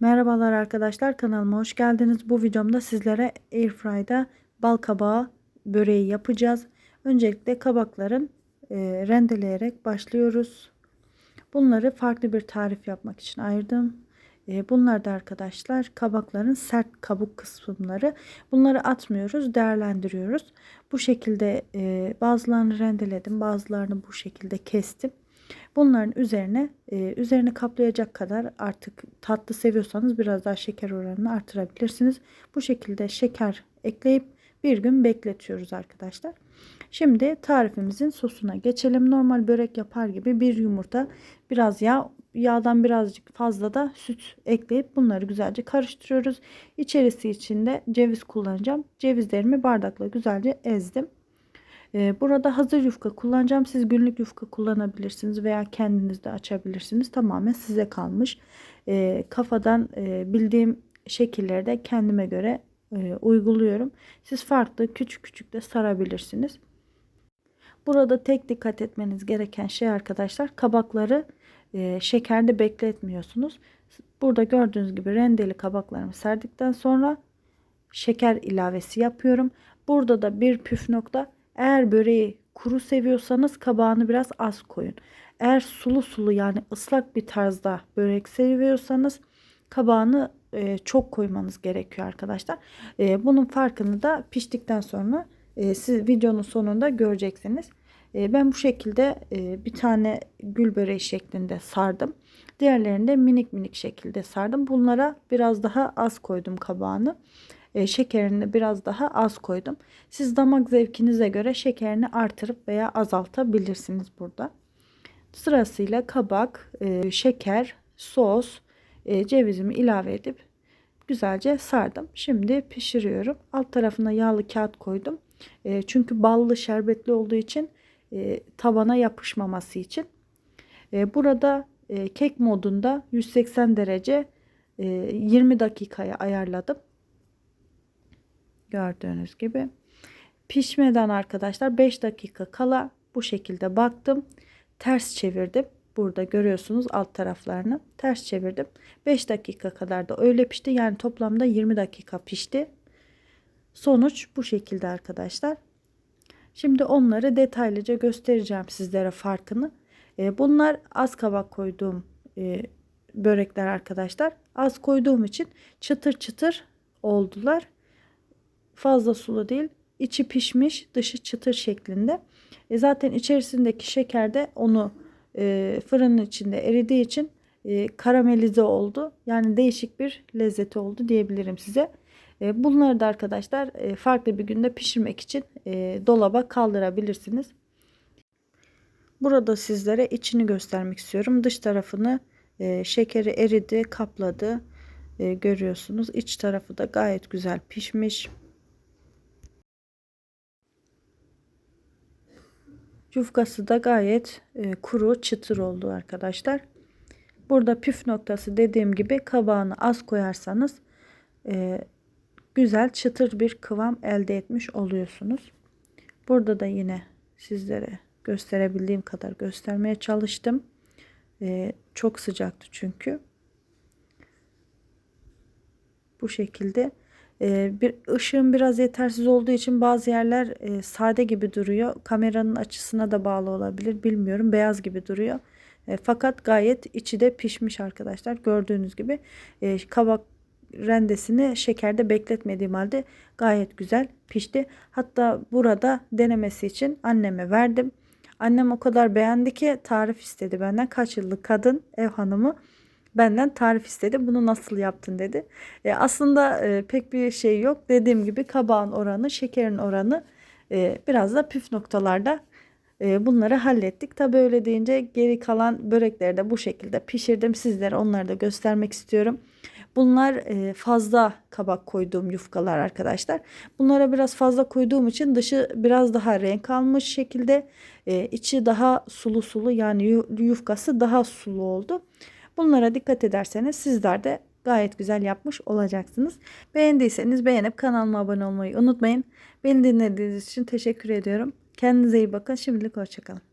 Merhabalar arkadaşlar kanalıma hoş geldiniz. Bu videomda sizlere Airfry'da bal kabağı böreği yapacağız. Öncelikle kabakların e, rendeleyerek başlıyoruz. Bunları farklı bir tarif yapmak için ayırdım. E, bunlar da arkadaşlar kabakların sert kabuk kısımları. Bunları atmıyoruz, değerlendiriyoruz. Bu şekilde e, bazılarını rendeledim, bazılarını bu şekilde kestim. Bunların üzerine e, üzerine kaplayacak kadar artık tatlı seviyorsanız biraz daha şeker oranını artırabilirsiniz. Bu şekilde şeker ekleyip bir gün bekletiyoruz arkadaşlar. Şimdi tarifimizin sosuna geçelim. Normal börek yapar gibi bir yumurta, biraz yağ, yağdan birazcık fazla da süt ekleyip bunları güzelce karıştırıyoruz. İçerisi içinde ceviz kullanacağım. Cevizlerimi bardakla güzelce ezdim. Ee, burada hazır yufka kullanacağım. Siz günlük yufka kullanabilirsiniz veya kendiniz de açabilirsiniz. Tamamen size kalmış. Ee, kafadan e, bildiğim şekilleri de kendime göre e, uyguluyorum. Siz farklı küçük küçük de sarabilirsiniz. Burada tek dikkat etmeniz gereken şey arkadaşlar kabakları e, şekerde bekletmiyorsunuz. Burada gördüğünüz gibi rendeli kabaklarımı serdikten sonra şeker ilavesi yapıyorum. Burada da bir püf nokta eğer böreği kuru seviyorsanız kabağını biraz az koyun. Eğer sulu sulu yani ıslak bir tarzda börek seviyorsanız kabağını e, çok koymanız gerekiyor arkadaşlar. E, bunun farkını da piştikten sonra e, siz videonun sonunda göreceksiniz. E, ben bu şekilde e, bir tane gül böreği şeklinde sardım. Diğerlerini de minik minik şekilde sardım. Bunlara biraz daha az koydum kabağını e, şekerini biraz daha az koydum. Siz damak zevkinize göre şekerini artırıp veya azaltabilirsiniz burada. Sırasıyla kabak, e, şeker, sos, e, cevizimi ilave edip güzelce sardım. Şimdi pişiriyorum. Alt tarafına yağlı kağıt koydum. E, çünkü ballı şerbetli olduğu için e, tabana yapışmaması için. E, burada e, kek modunda 180 derece e, 20 dakikaya ayarladım. Gördüğünüz gibi. Pişmeden arkadaşlar 5 dakika kala bu şekilde baktım. Ters çevirdim. Burada görüyorsunuz alt taraflarını. Ters çevirdim. 5 dakika kadar da öyle pişti. Yani toplamda 20 dakika pişti. Sonuç bu şekilde arkadaşlar. Şimdi onları detaylıca göstereceğim sizlere farkını. E, bunlar az kabak koyduğum e, börekler arkadaşlar. Az koyduğum için çıtır çıtır oldular fazla sulu değil. İçi pişmiş, dışı çıtır şeklinde. E zaten içerisindeki şeker de onu e, fırının içinde eridiği için e, karamelize oldu. Yani değişik bir lezzeti oldu diyebilirim size. E, bunları da arkadaşlar e, farklı bir günde pişirmek için e, dolaba kaldırabilirsiniz. Burada sizlere içini göstermek istiyorum. Dış tarafını e, şekeri eridi, kapladı. E, görüyorsunuz. İç tarafı da gayet güzel pişmiş. Yufkası da gayet e, kuru çıtır oldu arkadaşlar. Burada püf noktası dediğim gibi kabağını az koyarsanız e, güzel çıtır bir kıvam elde etmiş oluyorsunuz. Burada da yine sizlere gösterebildiğim kadar göstermeye çalıştım. E, çok sıcaktı çünkü. Bu şekilde bir ışığın biraz yetersiz olduğu için bazı yerler e, sade gibi duruyor. Kameranın açısına da bağlı olabilir. Bilmiyorum. Beyaz gibi duruyor. E, fakat gayet içi de pişmiş arkadaşlar. Gördüğünüz gibi e, kabak rendesini şekerde bekletmediğim halde gayet güzel pişti. Hatta burada denemesi için anneme verdim. Annem o kadar beğendi ki tarif istedi benden. Kaç yıllık kadın ev hanımı benden tarif istedi. Bunu nasıl yaptın dedi. E, aslında e, pek bir şey yok. Dediğim gibi kabağın oranı, şekerin oranı e, biraz da püf noktalarda e, bunları hallettik. Tabi öyle deyince geri kalan börekleri de bu şekilde pişirdim. Sizlere onları da göstermek istiyorum. Bunlar e, fazla kabak koyduğum yufkalar arkadaşlar. Bunlara biraz fazla koyduğum için dışı biraz daha renk almış şekilde. E, içi daha sulu sulu yani yufkası daha sulu oldu. Bunlara dikkat ederseniz sizler de gayet güzel yapmış olacaksınız. Beğendiyseniz beğenip kanalıma abone olmayı unutmayın. Beni dinlediğiniz için teşekkür ediyorum. Kendinize iyi bakın. Şimdilik hoşçakalın.